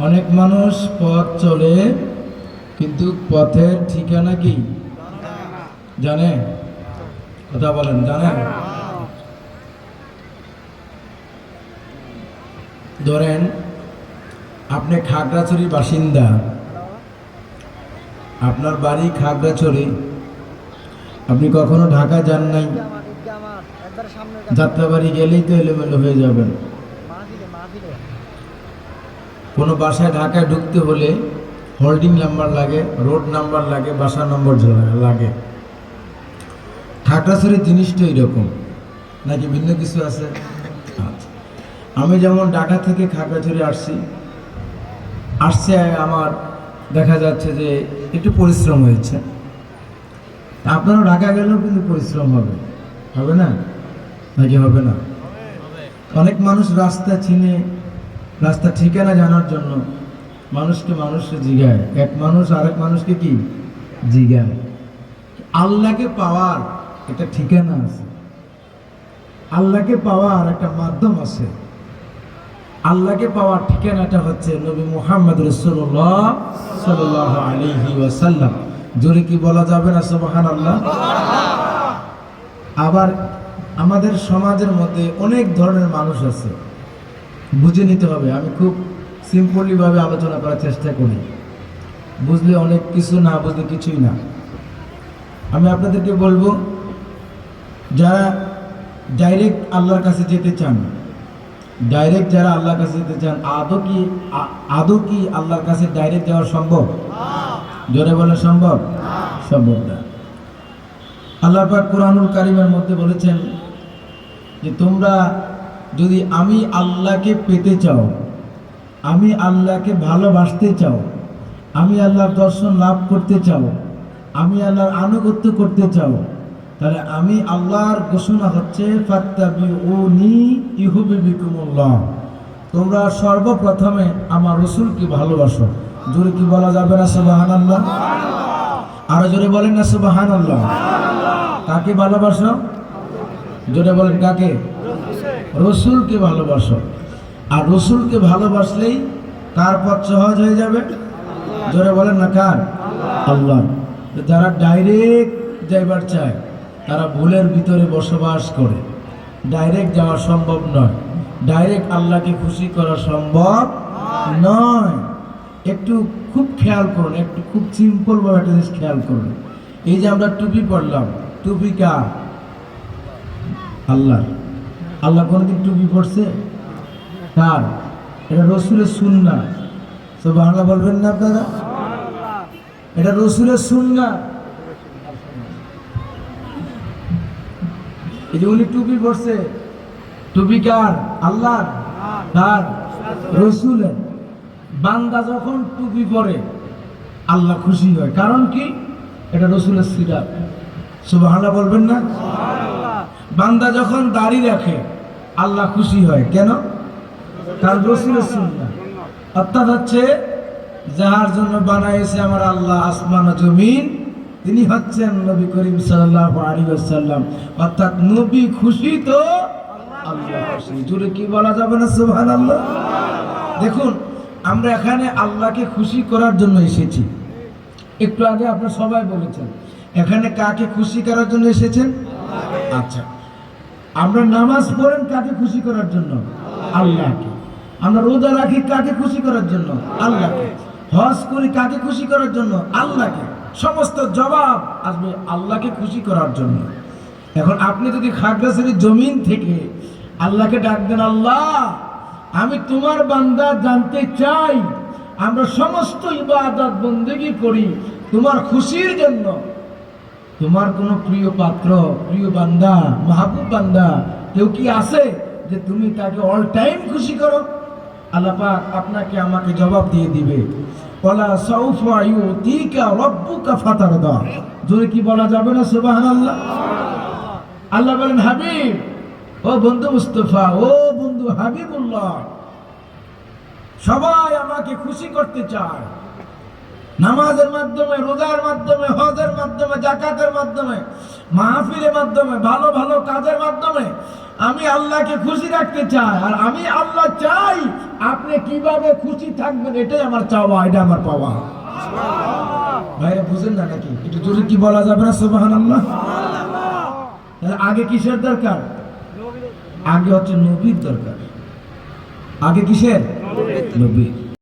অনেক মানুষ পথ চলে, কিন্তু পথের ঠিকানা কি? জানে? কথা বলেন, জানে? ধরেন, আপনি খাগড়াছড়ির বাসিন্দা। আপনার বাড়ি খাগড়াছড়ি। আপনি কখনো ঢাকা যান নাই? যাত্রাবাড়ি গেলেই তো এলোমেলো হয়ে যাবেন। কোনো বাসায় ঢাকায় ঢুকতে হলে হোল্ডিং নাম্বার লাগে রোড নাম্বার লাগে বাসা নম্বর লাগে। খাগড়াছড়ির জিনিসটা এরকম নাকি ভিন্ন কিছু আছে? আচ্ছা। আমি যেমন ঢাকা থেকে খাগড়াছড়ি আসছি আসছে আমার দেখা যাচ্ছে যে একটু পরিশ্রম হয়েছে। আপনারও ঢাকা গেলেও কিন্তু পরিশ্রম হবে। হবে না? নাকি হবে না? অনেক মানুষ রাস্তা চিনে রাস্তা ঠিকানা জানার জন্য মানুষকে মানুষকে জিগায়। এক মানুষ আরেক মানুষকে কি? জিগায়। আল্লাহকে পাওয়ার একটা ঠিকানা আছে। আল্লাহকে পাওয়ার একটা মাধ্যম আছে। আল্লাহকে পাওয়ার ঠিকানাটা হচ্ছে নবী মুহাম্মদ রসুল্লাহ সাল্লাহ ওয়াসাল্লাম। জোরে কি বলা যাবে না সুবহান আল্লাহ আবার আমাদের সমাজের মধ্যে অনেক ধরনের মানুষ আছে। বুঝে নিতে হবে। আমি খুব সিম্পলিভাবে আলোচনা করার চেষ্টা করি। বুঝলে অনেক কিছু, না বুঝলে কিছুই না। আমি আপনাদেরকে বলব, যারা ডাইরেক্ট আল্লাহর কাছে যেতে চান ডাইরেক্ট যারা আল্লাহর কাছে যেতে চান, আদৌ কি আদৌ কি আল্লাহর কাছে ডাইরেক্ট যাওয়া সম্ভব? জোরে বলা, সম্ভব? সম্ভব না। আল্লাহ পাক কোরআনুল কারিমের মধ্যে বলেছেন যে, তোমরা যদি আমি আল্লাহকে পেতে চাও, আমি আল্লাহকে ভালোবাসতে চাও, আমি আল্লাহর দর্শন লাভ করতে চাও, আমি আল্লাহর আনুগত্য করতে চাও, তাহলে আমি আল্লাহর ঘোষণা হচ্ছে তোমরা সর্বপ্রথমে আমার রসুলকে ভালোবাসো। জোরে কি বলা যাবে না সুবাহান আল্লাহ আরও জোরে বলেন না সুবাহান আল্লাহ কাকে ভালোবাসো? জোরে বলেন কাকে? রসুলকে ভালোবাসো। আর রসুলকে ভালোবাসলেই কার পথ সহজ হয়ে যাবে? জোরে বলেন না কার? আল্লাহ। যারা ডাইরেক্ট যাইবার চায়, তারা ভুলের ভিতরে বসবাস করে। ডাইরেক্ট যাওয়া সম্ভব নয়। ডাইরেক্ট আল্লাহকে খুশি করা সম্ভব নয়। একটু খুব খেয়াল করুন, একটু খুব সিম্পল ভাবে একটা জিনিস খেয়াল করুন। এই যে আমরা টুপি পরলাম, টুপি কার? আল্লাহ আল্লাহ কোনোদিন টুপি পড়ছে কার? এটা রসুলের সুন্না। তো বাংলা বলবেন না আপনারা? এটা রসুলের সুন্না। এই যে উনি টুপি পড়ছে টুপি কার? আল্লাহ কার? রসুলের। বান্দা যখন টুপি পরে, আল্লাহ খুশি হয়। কারণ কি? এটা রসুলের সিরাত। সুবহানাল্লাহ বলবেন না? বান্দা যখন দাড়ি রাখে আল্লাহ খুশি হয়। কেন? কারণ রসুলের অর্থাৎ হচ্ছে, যাহার জন্য বানাইছে আমার আল্লাহ আসমান জমিন, তিনি হচ্ছেন নবী করিম সাল্লাল্লাহু আলাইহি ওয়াসাল্লাম। অর্থাৎ নবী খুশি তো আল্লাহ কি বলা যাবে না, সুবহানাল্লাহ? দেখুন, আমরা এখানে আল্লাহকে খুশি করার জন্য এসেছি। একটু আগে আপনার সবাই বলেছেন, এখানে কাকে খুশি করার জন্য এসেছেন? আচ্ছা। আমরা নামাজ পড়েন কাকে খুশি করার জন্য? আল্লাহকে। আমরা রোজা রাখি কাকে খুশি করার জন্য? আল্লাহকে। হজ করি কাকে খুশি করার জন্য? আল্লাহকে। সমস্ত জবাব আসবে আল্লাহকে খুশি করার জন্য। এখন আপনি যদি খাগড়াছড়ির জমিন থেকে আল্লাহকে ডাক দেন, আল্লাহ, আমি তোমার বান্দা জানতে চাই। আমরা সমস্ত ইবাদত বন্দেগী করি তোমার খুশির জন্য। তোমার কোনো প্রিয় পাত্র, প্রিয় বান্দা, মাহবুব বান্দা, কেউ কি আছে যে তুমি তাকে অল টাইম খুশি করো? আল্লাহ পাক আপনাকে আমাকে জবাব দিয়ে দিবে। বলা ওলা সাউফা ইউতিকা রাব্বুকা ফাতারদা। জোরে কি বলা যাবে না? সুবহানাল্লাহ। আল্লাহ বলেন, হাবিব, ও বন্ধু মুস্তফা, ও বন্ধু হাবিবুল্লাহ, সবাই আমাকে খুশি করতে চায়। নামাজের মাধ্যমে রোজার মাধ্যমে হজের মাধ্যমে জাকাতের মাধ্যমে মাহফিলের মাধ্যমে ভালো ভালো কাজের মাধ্যমে আমি আল্লাহকে খুশি রাখতে চাই। আর আমি আল্লাহ চাই আপনি কীভাবে খুশি থাকবেন এটাই আমার চাওয়া এটা আমার পাওয়া। ভাইরা বুঝেন না নাকি? একটু জোরে কি বলা যাবে না? সুবাহান আল্লাহ তাহলে আগে কিসের দরকার? আগে হচ্ছে নবীর দরকার। আগে কিসের? নবীর।